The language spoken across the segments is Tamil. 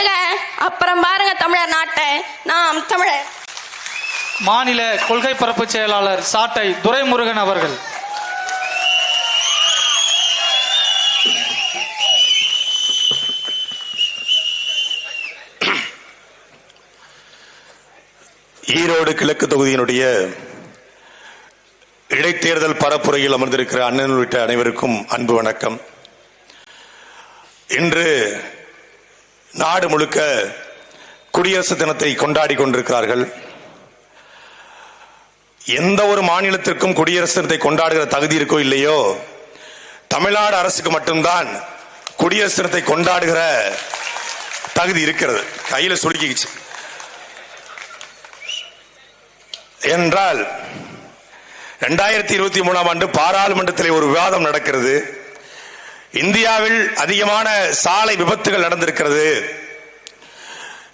ஓட்டுக அப்புறம் பாருங்க தமிழர் நாட்டை. நாம் தமிழர். மாநில கொள்கை பரப்பு செயலாளர் சாட்டை துரைமுருகன் அவர்கள். ஈரோடு கிழக்கு தொகுதியினுடைய இடைத்தேர்தல் பரப்புரையில் அமர்ந்திருக்கிற அண்ணன் உள்ளிட்ட அனைவருக்கும் அன்பு வணக்கம். இன்று நாடு முழுக்க குடியரசு தினத்தை கொண்டாடி கொண்டிருக்கிறார்கள். எந்த ஒரு மாநிலத்திற்கும் குடியரசு தினத்தை கொண்டாடுகிற தகுதி இருக்கோ இல்லையோ தமிழ்நாடு அரசுக்கு மட்டும்தான் குடியரசு தினத்தை கொண்டாடுகிற தகுதி இருக்கிறது. கையில சுருக்கிச்சு என்றால் இரண்டாயிரத்தி இருபத்தி மூணாம் ஆண்டு பாராளுமன்றத்தில் ஒரு விவாதம் நடக்கிறது. இந்தியாவில் அதிகமான சாலை விபத்துகள் நடந்திருக்கிறது.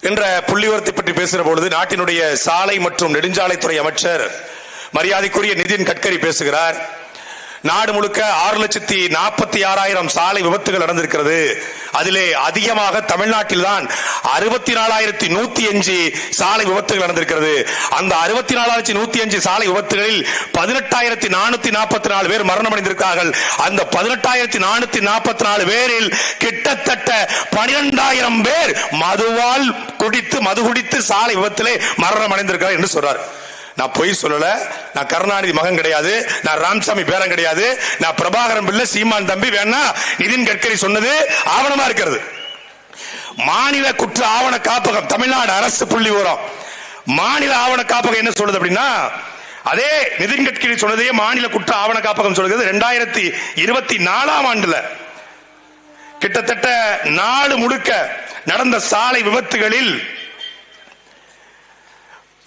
என்ற புள்ளிவரத்தை பற்றி பேசுகிற பொழுது நாட்டினுடைய சாலை மற்றும் நெடுஞ்சாலைத்துறை அமைச்சர் மரியாதைக்குரிய நிதின் கட்கரி பேசுகிறார். நாடு முழுக்க ஆறு லட்சத்தி நாற்பத்தி ஆறாயிரம் சாலை விபத்துகள் நடந்திருக்கிறது. அதிலே அதிகமாக தமிழ்நாட்டில் தான் அறுபத்தி நாலாயிரத்தி நூத்தி அஞ்சு சாலை விபத்துகள் நடந்திருக்கிறது. அந்த அறுபத்தி நாலாயிரத்தி நூத்தி அஞ்சு சாலை விபத்துகளில் பதினெட்டாயிரத்தி நானூத்தி நாற்பத்தி நாலு பேர் மரணம் அடைந்திருக்கிறார்கள். அந்த பதினெட்டாயிரத்தி நானூத்தி நாற்பத்தி நாலு பேரில் கிட்டத்தட்ட பனிரெண்டாயிரம் பேர் மதுவால் குடித்து மது குடித்து சாலை விபத்திலே மரணம் அடைந்திருக்கிறார் என்று சொல்றார். நான் பொய் சொல்லல. நான் கருணாநிதி மகன் கிடையாது. நான் ராமசாமி பேரன் கிடையாது. நான் பிரபாகரன் பிள்ளை சீமான் தம்பி வேணா நிதின் கட்கரி சொன்னது ஆவணமா இருக்கிறது. மாநில குற்ற ஆவண காப்பகம் தமிழ்நாடு அரசு புள்ளி உரம் மாநில ஆவண காப்பகம் என்ன சொல்லுது அப்படின்னா அதே நிதின் கட்கரி சொன்னதே மாநில குற்ற ஆவண காப்பகம் சொல்கிறது ரெண்டாயிரத்தி இருபத்தி நாலாம் ஆண்டுல கிட்டத்தட்ட நாடு முழுக்க நடந்த சாலை விபத்துகளில்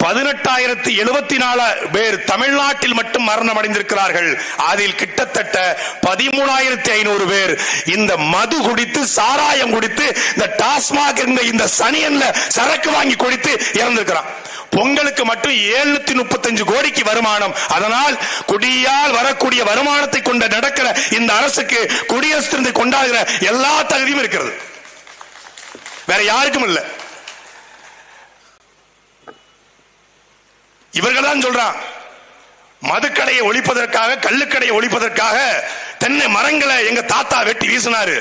பதினெட்டாயிரத்தி எழுபத்தி நாலு பேர் தமிழ்நாட்டில் மட்டும் மரணம் அடைந்திருக்கிறார்கள் அதில் கிட்டத்தட்ட பதிமூணாயிரத்தி ஐநூறு பேர் இந்த மது குடித்து சாராயம் குடித்து இந்த டாஸ்மாக் இருந்த இந்த சனியன்ல சரக்கு வாங்கி குடித்து இறந்திருக்கிறான். பொங்கலுக்கு மட்டும் ஏழுநூத்தி முப்பத்தஞ்சு கோடிக்கு வருமானம். அதனால் குடியால் வரக்கூடிய வருமானத்தை கொண்டு நடக்கிற இந்த அரசுக்கு குடியரசு கொண்டாடுகிற எல்லா தகுதியும் இருக்கிறது. வேற யாருக்கும் இல்லை. இவர்கள் தான் சொல்றான் மதுக்கடையை ஒழிப்பதற்காக கல்லுக்கடையை ஒழிப்பதற்காக தென்னை மரங்களை எங்க தாத்தா வெட்டி வீசினாரு.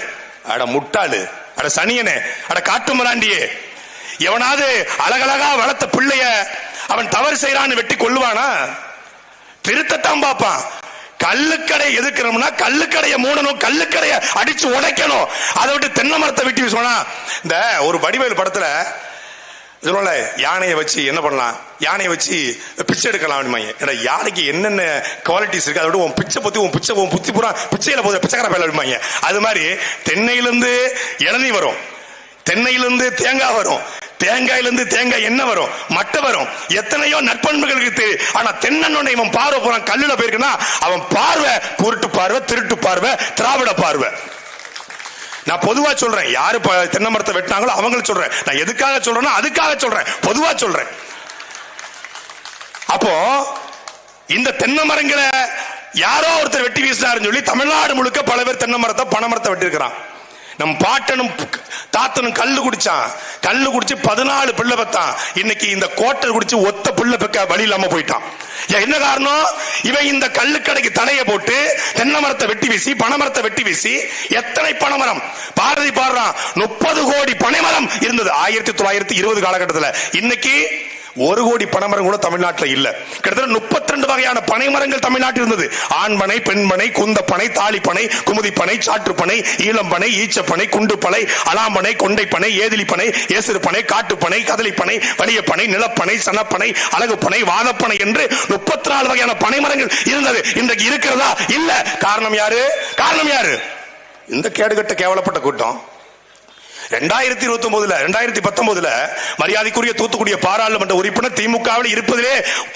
அட முட்டாளு அட சனியனே அட காட்டு மராண்டியே. எவனாவது அழகழகா வளர்த்த பிள்ளைய அவன் தவறு செய்யறான்னு வெட்டி கொள்ளுவானா திருத்தத்தான் பார்ப்பான். கல்லுக்கடை எதிர்க்கிறோம்னா கல்லுக்கடையை மூடணும் கல்லுக்கடையை அடிச்சு உடைக்கணும். அதை விட்டு தென்னை மரத்தை வெட்டி வீசுவானா? இந்த ஒரு வடிவேல் படத்துல இதனால யானையை வச்சு என்ன பண்ணலாம்? யானையை வச்சு பிச்சை எடுக்கலாம் அப்படிமாங்க ஏன்னா யானைக்கு என்னென்ன குவாலிட்டிஸ் இருக்கு அதை விட உன் பிச்சை பத்தி உன் பிச்சை உன் புத்தி பூரா பிச்சையில போதும் பிச்சைக்கார பயில அப்படிமாங்க அது மாதிரி தென்னையிலிருந்து இளநீ வரும். தென்னையிலிருந்து தேங்காய் வரும். தேங்காயிலிருந்து தேங்காய் என்ன வரும். மட்டை வரும். எத்தனையோ நற்பண்புகள் இருக்கு ஆனா தென்னன்னொன்னு இவன் பார்வை போறான் கல்லுல போயிருக்குன்னா அவன் பார்வை குருட்டு பார்வை திருட்டு பார்வை திராவிட பார்வை. நான் பொதுவா சொல்றேன். யாரு ப- தென்னை மரத்தை வெட்டினாங்களோ அவங்களுக்கு சொல்றேன். நான் எதுக்காக சொல்றேன்னா அதுக்காக சொல்றேன். பொதுவா சொல்றேன். அப்போ இந்த தென்னை மரங்களை யாரோ ஒருத்தர் வெட்டி வீசினாருன்னு சொல்லி தமிழ்நாடு முழுக்க பல பேர் தென்னை மரத்தை பனைமரத்தை வெட்டியிருக்கிறான். நம் பாட்டனும் தாத்தனும் கல்லு குடிச்சான். கல்லு குடிச்சு பதினாலு பிள்ளை பத்தான் இன்னைக்கு இந்த கோட்டை குடிச்சு ஒத்த பிள்ளை பெக்க வழி இல்லாம போயிட்டான். என்ன காரணம்? இவன் இந்த கல்லுக்கடைக்கு தடையை போட்டு தென்னை மரத்தை வெட்டி வீசி பனைமரத்தை வெட்டி வீசி எத்தனை பனைமரம் பாரதி பாடுறான் முப்பது கோடி பனைமரம் இருந்தது. ஆயிரத்தி தொள்ளாயிரத்தி இருபது காலகட்டத்தில். இன்னைக்கு ஒரு கோடி பனைமரம் கூட தமிழ்நாட்டில் இல்ல. கிட்டத்தட்ட முப்பத்தி ரெண்டு வகையான பனைமரங்கள் தமிழ்நாட்டில் இருந்தது. ஆண்பனை பெண்மனை குந்தப்பனை தாலிப்பனை குமுதிப்பனை சாற்றுப்பனை ஈழம்பனை ஈச்சப்பனை குண்டுப்பனை அலாம்பனை கொண்டைப்பனை ஏதிலிப்பனை ஏசிறுப்பனை காட்டுப்பனை கதலிப்பனை வலியப்பனை நிலப்பனை சனப்பனை அழகுப்பனை வாதப்பனை என்று முப்பத்தி நாலு வகையான பனைமரங்கள் இருந்தது. இன்றைக்கு இருக்கிறதா? இல்ல. காரணம் யாரு? காரணம் யாரு? இந்த கேடுகட்ட கேவலப்பட்ட கூட்டம். ரெண்டாயிரத்தி இருபத்தி ஒன்பதுல ரெண்டாயிரத்தி பத்தொன்பதுல மரியாதைக்குரிய தூத்துக்குடிய பாராளுமன்ற உறுப்பினர் திமுகவில் இருப்பதிலே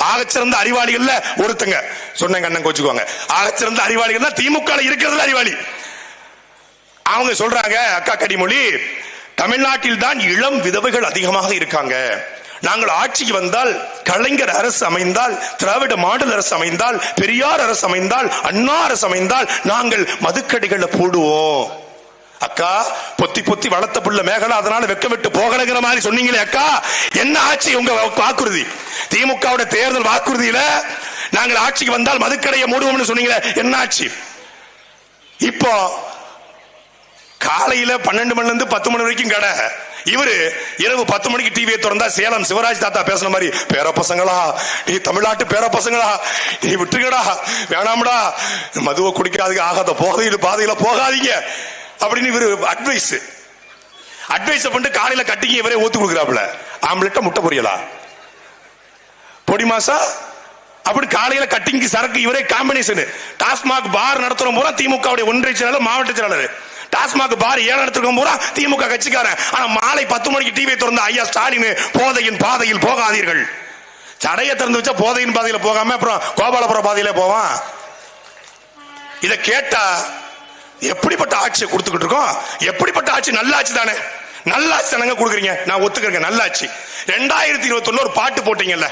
ஆகச்சிறந்த அறிவாளிகள்ல ஒருத்தங்க. சொன்னங்க அண்ணன் கோச்சுக்குவாங்க ஆகச்சிறந்த அறிவாளிகள் தான் திமுக இருக்கிறதுல அறிவாளி. அவங்க சொல்றாங்க அக்கா கடிமொழி தமிழ்நாட்டில் தான் இளம் விதவைகள் அதிகமாக இருக்காங்க. நாங்கள் ஆட்சிக்கு வந்தால் கலைஞர் அரசு அமைந்தால் திராவிட மாடல் அரசு அமைந்தால் பெரியார் அரசு அமைந்தால் அண்ணா அரசு அமைந்தால் நாங்கள் மதுக்கடைகளை போடுவோம். அக்கா பொத்தி பொத்தி வளர்த்த புள்ள மேகலா அதனால வெக்க விட்டு போகலங்கிற மாதிரி சொன்னீங்களே அக்கா. என்ன ஆட்சி உங்க வாக்குறுதி? திமுகவோட தேர்தல் வாக்குறுதியில நாங்கள் ஆட்சிக்கு வந்தால் மதுக்கடையை மூடுவோம்னு சொன்னீங்களே என்ன ஆட்சி இப்போ காலையில பன்னெண்டு மணில இருந்து பத்து மணி வரைக்கும் கடை. இவரு இரவு பத்து மணிக்கு டிவியை திறந்தா சேலம் சிவராஜ் தாத்தா பேசுன மாதிரி பேர பசங்களா நீ தமிழ்நாட்டு பேர பசங்களா நீ விட்டுருக்கடா வேணாம்டா மதுவை குடிக்காதீங்க ஆகாத போதையில பாதையில போகாதீங்க. அப்படின்னு இவரு அட்வைஸ் அட்வைஸ் பண்ணிட்டு காலையில கட்டிங்க இவரே ஊத்து கொடுக்குறாப்புல. ஆம்லெட்டா முட்டை பொரியலா? பொடி மாசா? அப்படி காலையில கட்டிங்கு சரக்கு இவரே காம்பினேஷன் டாஸ்மாக் பார் நடத்துறோம் போல திமுக ஒன்றிய செயலாளர் மாவட்ட செயலாளர். டாஸ்மாக் பார் ஏழு நடத்துறோம் பூரா திமுக கட்சிக்காரன். ஆனா மாலை பத்து மணிக்கு டிவி திறந்த ஐயா ஸ்டாலின் போதையின் பாதையில் போகாதீர்கள். தடையை திறந்து வச்சா போதையின் பாதையில போகாம அப்புறம் கோபாலபுரம் பாதையில போவான். இதை கேட்டா எப்படிப்பட்ட ஆட்சியை கொடுத்துக்கிட்டு இருக்கோம்? எப்படிப்பட்ட ஆட்சி? நல்ல ஆட்சி தானே. நல்ல தானங்க கொடுக்குறீங்க. நான் ஒத்துக்கிறேங்க நல்ல ஆட்சி ரெண்டாயிரத்தி இருபத்தி ஒரு பாட்டு போட்டீங்கல்ல.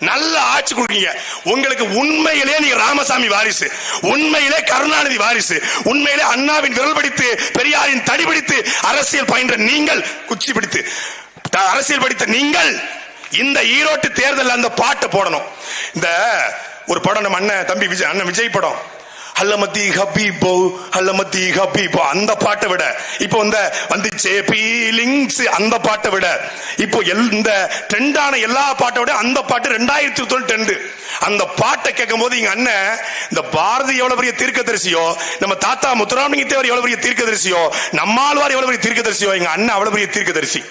நல்ல ஆட்சி கொடுக்கீங்க உங்களுக்கு உண்மையிலே நீங்க ராமசாமி வாரிசு. உண்மையிலே கருணாநிதி வாரிசு. உண்மையிலே அண்ணாவின் விரல் பிடித்து பெரியாரின் தடி படித்து அரசியல் பயின்ற நீங்கள் குச்சி பிடித்து அரசியல் படித்த நீங்கள் இந்த ஈரோட்டு தேர்தலில் அந்த பாட்டை போடணும். இந்த ஒரு படம் நம்ம அண்ணன் தம்பி விஜய் அண்ணன் விஜய் படம். ஹல்லமதி ஹபீபோ ஹல்லமதி ஹபீபோ. அந்த பாட்டை விட இப்போ இந்த வந்துச்சே பீலிங்ஸ் அந்த பாட்டை விட இப்போ எல் இந்த ட்ரெண்டான எல்லா பாட்டை விட அந்த பாட்டு ரெண்டாயிரத்தி இருபத்தி ட்ரெண்டு அந்த பாட்டை கேட்கும் போது எங்க அண்ணன் இந்த பாரதி எவ்வளவு பெரிய தீர்க்கதரிசியோ நம்ம தாத்தா முத்துராமலிங்க தேவர் எவ்வளவு பெரிய தீர்க்கதரிசியோ நம்மாழ்வார் எவ்வளவு பெரிய தீர்க்கதரிசியோ எங்க அண்ணன் அவ்வளவு பெரிய தீர்க்கதரிசி.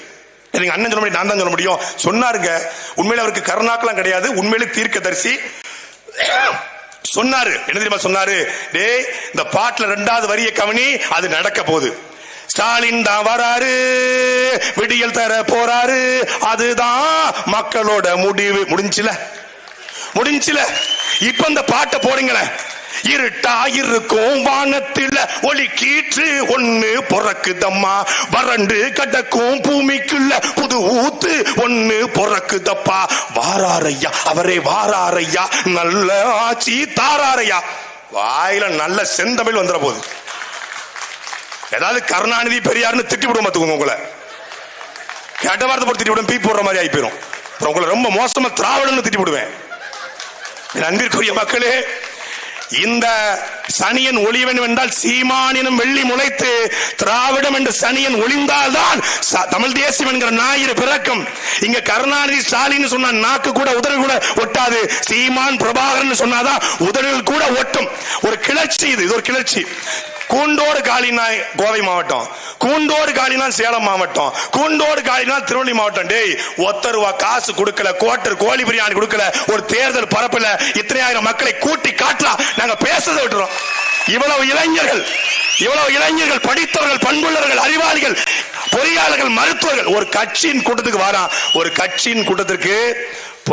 எங்க அண்ணன் சொல்ல முடியும் நான் தான் சொல்ல முடியும். சொன்னாருங்க உண்மையில அவருக்கு கருணாக்கெல்லாம் கிடையாது உண்மையிலே தீர்க்கதரிசி. சொன்னாரு. என்ன தெரியுமா சொன்னாரு? டேய் இந்த பாட்டுல ரெண்டாவது வரிய கவனி அது நடக்க போகுது. ஸ்டாலின் தான் வராரு விடியல் தர போறாரு அதுதான் மக்களோட முடிவு. முடிஞ்சில? முடிஞ்சில? இப்ப இந்த பாட்டை போடுங்களேன். இருட்டா இருக்கும் வானத்தில் ஒளி கீற்று ஒன்னு பொறக்குதம்மா. வறண்டு கடக்கும் பூமிக்குள்ள புது ஊத்து ஒன்னு பொறக்குதப்பா. வாராரையா அவரே வாராரையா நல்ல ஆட்சி தாராரையா. வாயில நல்ல செந்தமிழ் வந்துட போகுது ஏதாவது கருணாநிதி பெரியார்னு திட்டி விடுவோம் பார்த்துக்கோங்க உங்களை? கேட்ட வார்த்தை போட்டு திட்டி விடும் பீ போடுற மாதிரி ஆகி போயிடும் அப்புறம் உங்களை ரொம்ப மோசமா திராவிடன்னு திட்டி விடுவேன் என் அன்பிற்குரிய மக்களே இந்த சனியன் ஒளிவன் என்றால் சீமானினும் வெள்ளி முளைத்து திராவிடம் என்று சனியன் ஒளிந்தால்தான் ச- தமிழ் தேசியம் என்கிற ஞாயிறு பிறக்கும். இங்க கருணாநிதி ஸ்டாலின் சொன்ன நாக்கு கூட உதடு கூட ஒட்டாது. சீமான் பிரபாகரன் சொன்னாதான் உதடுகள் கூட ஒட்டும். ஒரு கிளர்ச்சி இது இது ஒரு கிளர்ச்சி. கூண்டோடு காலினா கோவை மாவட்டம் கூண்டோடு காலினா சேலம் மாவட்டம் கூண்டோடு காலினா திருவள்ளி மாவட்டம். டேய் ஒத்த ரூபா காசு கொடுக்கல கோட்டர் கோழி பிரியாணி கொடுக்கல ஒரு தேர்தல் பரப்பில் இத்தனை ஆயிரம் மக்களை கூட்டி காட்டலாம் நாங்க பேசுறதை விட்டுறோம். இவ்வளவு இளைஞர்கள் இவ்வளவு இளைஞர்கள் படித்தவர்கள் பண்புள்ளவர்கள் அறிவாளிகள் பொறியாளர்கள் மருத்துவர்கள் ஒரு கட்சியின் கூட்டத்துக்கு வரான் ஒரு கட்சியின் கூட்டத்திற்கு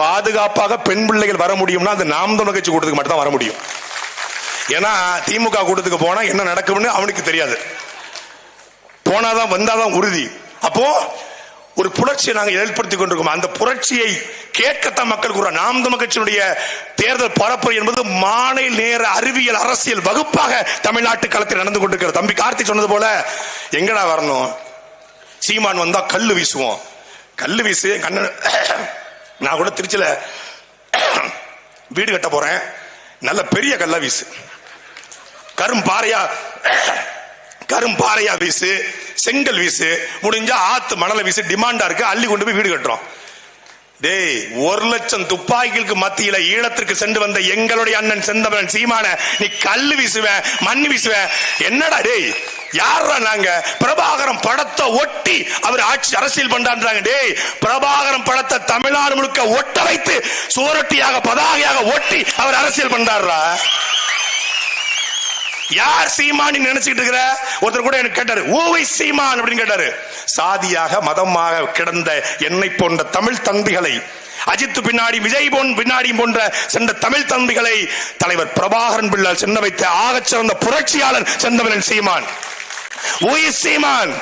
பாதுகாப்பாக பெண் பிள்ளைகள் வர முடியும்னா அந்த நாம் தமிழ் கட்சி கூட்டத்துக்கு மட்டும் தான் வர முடியும். ஏன்னா திமுக கூட்டத்துக்கு போனா என்ன நடக்கும்னு அவனுக்கு தெரியாது. போனாதான் வந்தாதான் உறுதி. அப்போ ஒரு புரட்சியை நாங்கள் ஏற்படுத்திக் கொண்டிருக்கோம். அந்த புரட்சியை கேட்கத்தான் மக்கள் கூற நாம் தமிழ் கட்சியினுடைய தேர்தல் பரப்புரை என்பது மாலை நேர அறிவியல் அரசியல் வகுப்பாக தமிழ்நாட்டு களத்தில் நடந்து கொண்டிருக்கிறது. தம்பி கார்த்திக் சொன்னது போல எங்கடா வரணும்? சீமான் வந்தா கல்லு வீசுவோம். கல்லு வீசு கண்ணன் நான் கூட திருச்சியில வீடு கட்ட போறேன். நல்ல பெரிய கல்லா வீசு. கரும் பாறையா கரும் பாறையா வீசு செங்கல் வீசு முடிஞ்சா ஆத்து மணலை வீசு டிமாண்டா இருக்கு அள்ளி கொண்டு போய் வீடு கட்டுறோம். டேய் ஒரு லட்சம் துப்பாக்கிகளுக்கு மத்தியில ஈழத்திற்கு சென்று வந்த எங்களுடைய அண்ணன் செந்தமன் சீமான நீ கல் வீசுவ மண் வீசுவ என்னடா டேய் யாரா நாங்க? பிரபாகரம் படத்தை ஒட்டி அவர் ஆட்சி அரசியல் பண்றாங்க டேய் பிரபாகரம் படத்தை தமிழ்நாடு முழுக்க ஒட்ட வைத்து சுவரொட்டியாக பதாகையாக ஒட்டி அவர் அரசியல் பண்றாரா யார் சீமான் நினைச்சுக்கிட்டு இருக்கிற? ஒருத்தர் கூட எனக்கு கேட்டாரு ஓவை சீமான் அப்படின்னு கேட்டாரு. சாதியாக மதமாக கிடந்த என்னை போன்ற தமிழ் தம்பிகளை அஜித் பின்னாடி விஜய் போன் பின்னாடி போன்ற சென்ற தமிழ் தம்பிகளை தலைவர் பிரபாகரன் பிள்ளால் சென்ன வைத்த ஆகச் சிறந்த புரட்சியாளர் செந்தமிழன் சீமான். ஓய் சீமான்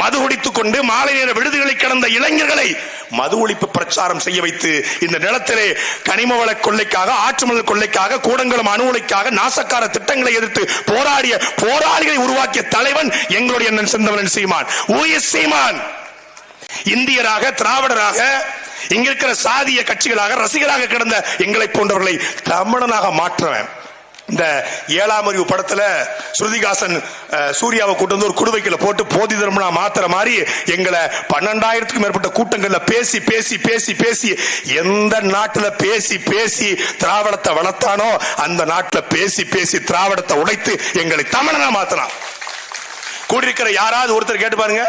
மது குடித்துக் கொண்டு மாலை நேர விடுதிகளை கிடந்த இளைஞர்களை மது ஒழிப்பு பிரச்சாரம் செய்ய வைத்து இந்த நிலத்திலே கனிம வள கொள்ளைக்காக ஆற்றுமணல் கொள்ளைக்காக கூடங்குளம் அணு உலைக்காக நாசக்கார திட்டங்களை எதிர்த்து போராடிய போராளிகளை உருவாக்கிய தலைவன் எங்களுடைய அண்ணன் செந்தவன் சீமான். ஊஎஸ் சீமான். இந்தியராக திராவிடராக இங்க இருக்கிற சாதிய கட்சிகளாக ரசிகராக கிடந்த எங்களை போன்றவர்களை தமிழனாக மாற்றுவேன் இந்த ஏழாம் அறிவு படத்துல ஸ்ருதிகாசன் சூர்யாவை கூட்டு வந்து ஒரு குடுவைக்குள்ள போட்டு போதி தர்மனா மாத்திர மாதிரி எங்களை பன்னெண்டாயிரத்துக்கும் மேற்பட்ட கூட்டங்கள்ல பேசி பேசி பேசி பேசி எந்த நாட்டுல பேசி பேசி திராவிடத்தை வளர்த்தானோ அந்த நாட்டுல பேசி பேசி திராவிடத்தை உடைத்து எங்களை தமிழனா மாத்தலாம் கூடியிருக்கிற யாராவது ஒருத்தர் கேட்டு பாருங்க.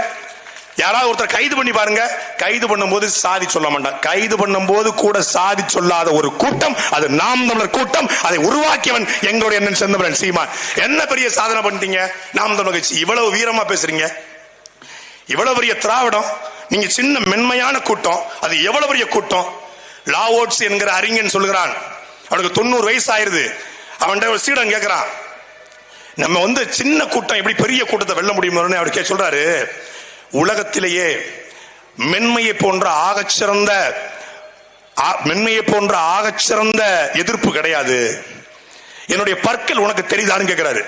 யாராவது ஒருத்தர் கைது பண்ணி பாருங்க. கைது பண்ணும்போது சாதி சொல்ல மாட்டான் கைது பண்ணும்போது கூட சாதி சொல்லாத ஒரு கூட்டம் அது நாம் தமிழர் கூட்டம் அதை உருவாக்கியவன் எங்களுடைய அண்ணன் செந்தமரன் சீமான். என்ன பெரிய சாதனை பண்ணிட்டீங்க? நாம் தமிழர் கட்சி. இவ்வளவு வீரமா பேசுறீங்க. இவ்வளவு பெரிய திராவிடம். நீங்க சின்ன மென்மையான கூட்டம். அது எவ்வளவு பெரிய கூட்டம்? லாவோட்ஸ் என்கிற அறிஞன் சொல்கிறான் அவனுக்கு தொண்ணூறு வயசு ஆயிருது அவன்கிட்ட ஒரு சீடன் கேட்கிறான் நம்ம வந்து சின்ன கூட்டம் எப்படி பெரிய கூட்டத்தை வெல்ல முடியும்னு அவர் கே சொல்றாரு. உலகத்திலேயே மென்மையை போன்ற ஆகச்சிறந்த ஆ- மென்மையை போன்ற ஆகச்சிறந்த எதிர்ப்பு கிடையாது. என்னுடைய பற்கள் உனக்கு தெரியுதான்னு கேட்கிறாரு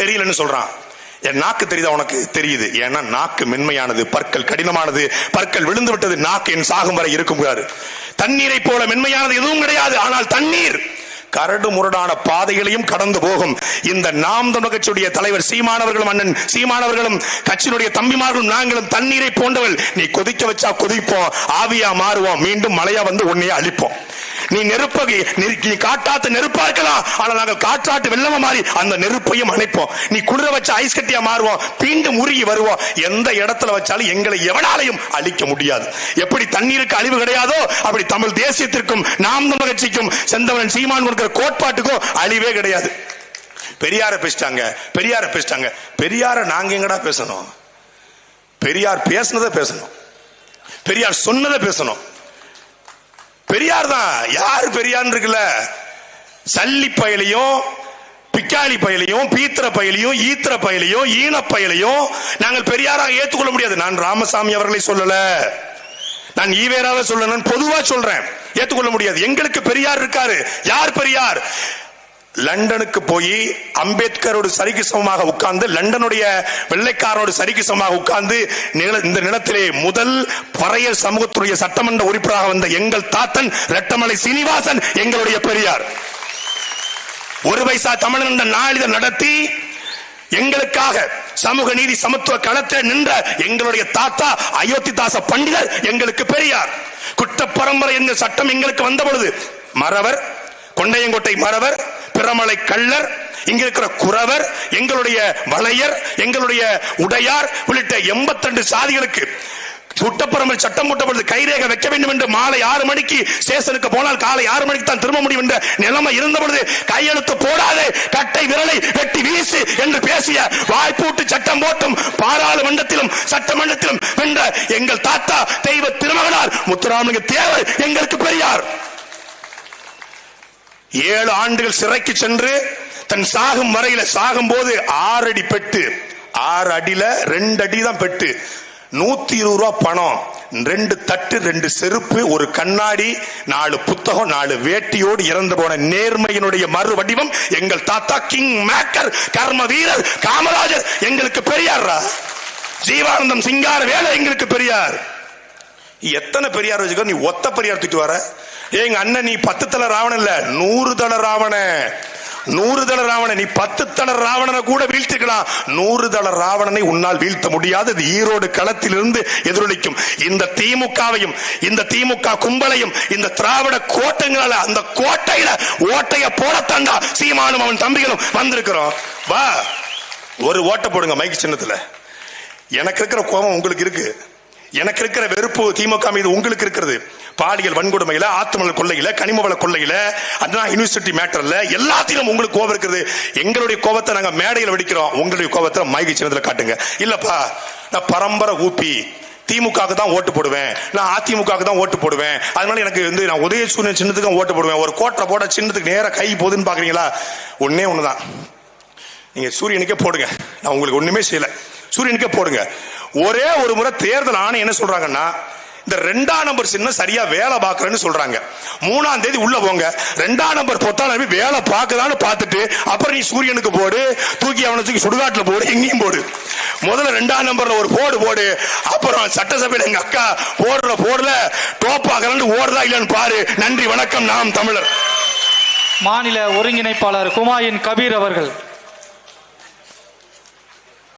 தெரியலன்னு சொல்றான். என் நாக்கு தெரியுதா உனக்கு? தெரியுது. ஏன்னா நாக்கு மென்மையானது பற்கள் கடினமானது பற்கள் விழுந்து விட்டது நாக்கு என் சாகும் வரை இருக்குங்கிறாரு தண்ணீரை போல மென்மையானது எதுவும் கிடையாது. ஆனால் தண்ணீர் கரடு முரடான பாதைகளையும் கடந்து போகும். இந்த நாம் தமிழர் கட்சியுடைய தலைவர் சீமானவர்களும் அண்ணன் சீமானவர்களும் கட்சியினுடைய தம்பிமார்களும் நாங்களும் தண்ணீரை போன்றவள் நீ கொதிக்க வச்சா கொதிப்போம் ஆவியா மாறுவோம் மீண்டும் மழையா வந்து உன்னையே அழிப்போம். நீ நெருப்பகை நீ காட்டாத்து நெருப்பா இருக்கலாம். ஆனா நாங்கள் காற்றாட்டு வெள்ளமா மாறி அந்த நெருப்பையும் அணைப்போம். நீ குளிர வச்ச ஐஸ் கட்டியா மாறுவோம். மீண்டும் உருகி வருவோம். எந்த இடத்துல வச்சாலும் எங்களை எவனாலையும் அழிக்க முடியாது. எப்படி தண்ணீருக்கு அழிவு கிடையாதோ அப்படி தமிழ் தேசியத்திற்கும் நாம் தமிழ் கட்சிக்கும் செந்தவன் சீமான் கொடுக்கிற கோட்பாட்டுக்கும் அழிவே கிடையாது. பெரியார பேசிட்டாங்க. பெரியார பேசிட்டாங்க. பெரியார நாங்க எங்கடா பேசணும்? பெரியார் பேசுனதை பேசணும். பெரியார் சொன்னதை பேசணும். பெரியார் தான். யார் பெரியார் இருக்குல்ல? சல்லி பயலையும் பிக்காளி பயலையும் பீத்திர பயலையும் ஈத்திர பயலையும் ஈன பயலையும் நாங்கள் பெரியாராக ஏற்றுக்கொள்ள முடியாது. நான் ராமசாமி அவர்களை சொல்லல. நான் ஈவேராவை சொல்ல நான் பொதுவா சொல்றேன். ஏற்றுக்கொள்ள முடியாது. எங்களுக்கு பெரியார் இருக்காரு. யார் பெரியார்? லண்டனுக்கு போய் அம்பேத்கரோடு சரிக்கு சமமாக உட்கார்ந்து லண்டனுடைய வெள்ளைக்காரனோடு சரிக்கு சமமாக உட்கார்ந்து நில- இந்த நிலத்திலே முதல் பறைய சமூகத்துடைய சட்டமன்ற உறுப்பினராக வந்த எங்கள் தாத்தன் ரெட்டமலை சீனிவாசன் எங்களுடைய பெரியார். ஒரு பைசா தமிழன் என்ற நாளிதழ் நடத்தி எங்களுக்காக சமூக நீதி சமத்துவ களத்தில் நின்ற எங்களுடைய தாத்தா அயோத்திதாச பண்டிதர் எங்களுக்கு பெரியார். குட்ட பரம்பரை என்ற சட்டம் எங்களுக்கு வந்த பொழுது மறவர் கொண்டையங்கோட்டை மறவர் பிரமலை கள்ளர் இங்க இருக்கிற குறவர் எங்களுடைய வளையர் எங்களுடைய உடையார் உள்ளிட்ட 82 சாதிகளுக்கு சுட்டப்புறமில் சட்டம் போட்டபொழுது கைரேக வைக்க வேண்டும் என்று மாலை ஆறு மணிக்கு சேசனுக்கு போனால் காலை ஆறு மணிக்கு தான் திரும்ப முடியும் என்ற நிலைமை இருந்த பொழுது கையெழுத்து போடாது கட்டை விரலை வெட்டி வீசு என்று பேசிய வாய்ப்பூட்டு சட்டம் போட்டும் பாராளுமன்றத்திலும் சட்டமன்றத்திலும் வென்ற எங்கள் தாத்தா தெய்வ திருமகனார் முத்துராமலிங்க தேவர் எங்களுக்கு பெரியார். ஏழு ஆண்டுகள் சிறைக்கு சென்று தன் சாகும் வரையில சாகும் போது ஆறு அடி பெட்டு. ஆறு அடியில ரெண்டு அடி தான் பெட்டு. நூத்தி இருபது ரூபா பணம். ரெண்டு தட்டு ரெண்டு செருப்பு ஒரு கண்ணாடி நாலு புத்தகம் நாலு வேட்டியோடு இறந்து போன நேர்மையினுடைய மறு வடிவம் எங்கள் தாத்தா கிங் மேக்கர் கர்ம வீரர் காமராஜர் எங்களுக்கு பெரியார் ஜீவானந்தம் சிங்கார வேலை எங்களுக்கு பெரியார். எத்தனை பெரியார் வச்சுக்கோ நீ ஒத்த பெரியார் தூக்கிட்டு வர. எங்க அண்ணன் நீ பத்து தலை ராவணன் இல்ல. நூறு தலை ராவண நூறு தல ராவணன். நீ பத்து தல ராவணனை கூட வீழ்த்திக்கலாம் நூறு தல ராவணனை உன்னால் வீழ்த்த முடியாது. இது ஈரோடு களத்திலிருந்து எதிரொலிக்கும். இந்த திமுகவையும் இந்த திமுக கும்பலையும் இந்த திராவிட கோட்டங்களால அந்த கோட்டையில ஓட்டைய போடத்தாண்டா சீமானும் அவன் தம்பிகளும் வந்திருக்கிறோம். வா. ஒரு ஓட்டை போடுங்க மைக்கு சின்னத்துல. எனக்கு இருக்கிற கோபம் உங்களுக்கு இருக்கு. எனக்கு இருக்கிற வெறுப்பு திமுக மீது உங்களுக்கு இருக்கிறது. பாலியல் வன்கொடுமையில ஆத்துமணல் கொள்ளையில கனிமவள கொள்ளையில அண்ணா யூனிவர்சிட்டி மேட்டர்ல எல்லாத்திலும் உங்களுக்கு கோபம் இருக்குது. எங்களுடைய கோபத்தை நாங்க மேடையில் வெடிக்கிறோம். உங்களுடைய கோபத்தை மைகை சின்னத்துல காட்டுங்க. இல்லப்பா நான் பரம்பரை ஊப்பி திமுக தான் ஓட்டு போடுவேன். நான் அதிமுக தான் ஓட்டு போடுவேன். அதனால எனக்கு வந்து நான் உதய சூரியன் சின்னத்துக்கு ஓட்டு போடுவேன். ஒரு கோட்டை போட சின்னத்துக்கு நேராக கை போகுதுன்னு பாக்குறீங்களா? ஒன்னே ஒண்ணுதான். நீங்க சூரியனுக்கே போடுங்க. நான் உங்களுக்கு ஒண்ணுமே செய்யல. சூரியனுக்கே போடுங்க. ஒரே ஒரு முறை தேர்தல் ஆணையம் என்ன சொல்றாங்கன்னா இந்த ரெண்டாம் நம்பர் சின்ன சரியா வேலை பார்க்கறேன்னு சொல்றாங்க. மூணாம் தேதி உள்ள போங்க. ரெண்டாம் நம்பர் பொத்தால வேலை பார்க்குதான்னு பார்த்துட்டு அப்புறம் நீ சூரியனுக்கு போடு தூக்கி அவனை தூக்கி சுடுகாட்டுல போடு எங்கேயும் போடு. முதல்ல ரெண்டாம் நம்பர்ல ஒரு போடு போடு அப்புறம் சட்டசபையில எங்க அக்கா போடுற போடுல ஆகலன்னு ஓடுதா இல்லைன்னு பாரு. நன்றி வணக்கம் நாம் தமிழர். மாநில ஒருங்கிணைப்பாளர் ஹுமாயூன் கபீர் அவர்கள்.